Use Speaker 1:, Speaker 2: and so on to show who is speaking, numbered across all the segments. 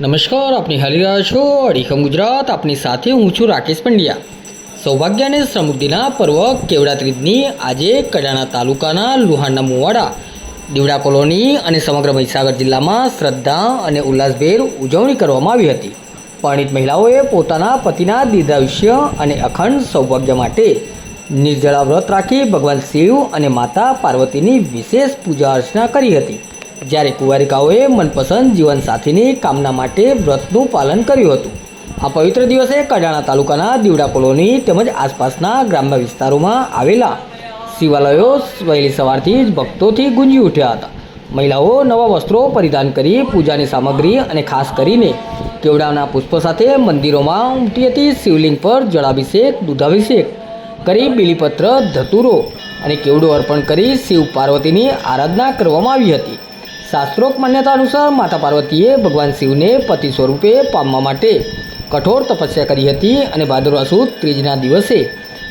Speaker 1: નમસ્કાર, આપની હાલી રહ્યા છો અડીખમ ગુજરાત. આપની સાથે હું છું રાકેશ પંડ્યા. સૌભાગ્ય અને સમૃદ્ધિના પર્વ કેવડા ત્રીજની આજે કડાણા તાલુકાના લુહાણના મુવાડા, દીવડા કોલોની અને સમગ્ર મહીસાગર જિલ્લામાં શ્રદ્ધા અને ઉલ્લાસભેર ઉજવણી કરવામાં આવી હતી. પરણિત મહિલાઓએ પોતાના પતિના દીર્ઘાયુષ્ય અને અખંડ સૌભાગ્ય માટે નિર્જળા વ્રત રાખી ભગવાન શિવ અને માતા પાર્વતીની વિશેષ પૂજા અર્ચના કરી હતી. જ્યારે કુંવારિકાઓએ મનપસંદ જીવનસાથીની કામના માટે વ્રતનું પાલન કર્યું હતું. આ પવિત્ર દિવસે કડાણા તાલુકાના દીવડા કોલોની તેમજ આસપાસના ગ્રામ્ય વિસ્તારોમાં આવેલા શિવાલયો વહેલી સવારથી જ ભક્તોથી ગુંજી ઉઠ્યા હતા. મહિલાઓ નવા વસ્ત્રો પરિધાન કરી પૂજાની સામગ્રી અને ખાસ કરીને કેવડાના પુષ્પો સાથે મંદિરોમાં ઉમટી હતી શિવલિંગ પર જળાભિષેક, દૂધાભિષેક કરી બીલીપત્ર, ધતુરો અને કેવડો અર્પણ કરી શિવ પાર્વતીની આરાધના કરવામાં આવી હતી. શાસ્ત્રોક્ત માન્યતા અનુસાર માતા પાર્વતીએ ભગવાન શિવને પતિ સ્વરૂપે પામવા માટે કઠોર તપસ્યા કરી હતી અને ભાદરવા સુદ ત્રીજના દિવસે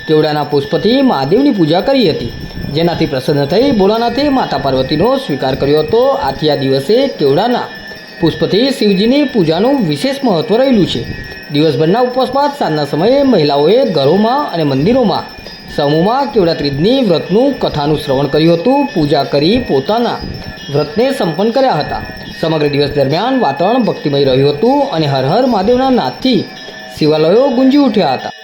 Speaker 1: કેવડાના પુષ્પથી મહાદેવની પૂજા કરી હતી. જેનાથી પ્રસન્ન થઈ ભોળાનાથે માતા પાર્વતીનો સ્વીકાર કર્યો હતો. આથી આ દિવસે કેવડાના પુષ્પથી શિવજીની પૂજાનું વિશેષ મહત્ત્વ રહેલું છે. દિવસભરના ઉપવાસ બાદ સાંજના સમયે મહિલાઓએ ઘરોમાં અને મંદિરોમાં, સમૂહમાં કેવડા ત્રીજની વ્રતનું કથાનું શ્રવણ કર્યું હતું. પૂજા કરી પોતાના વ્રતને સંપન્ન કર્યા હતા. સમગ્ર દિવસ દરમિયાન વાતાવરણ ભક્તિમય રહ્યું હતું અને હર હર મહાદેવના નાદથી શિવાલયો ગુંજી ઉઠ્યા હતા.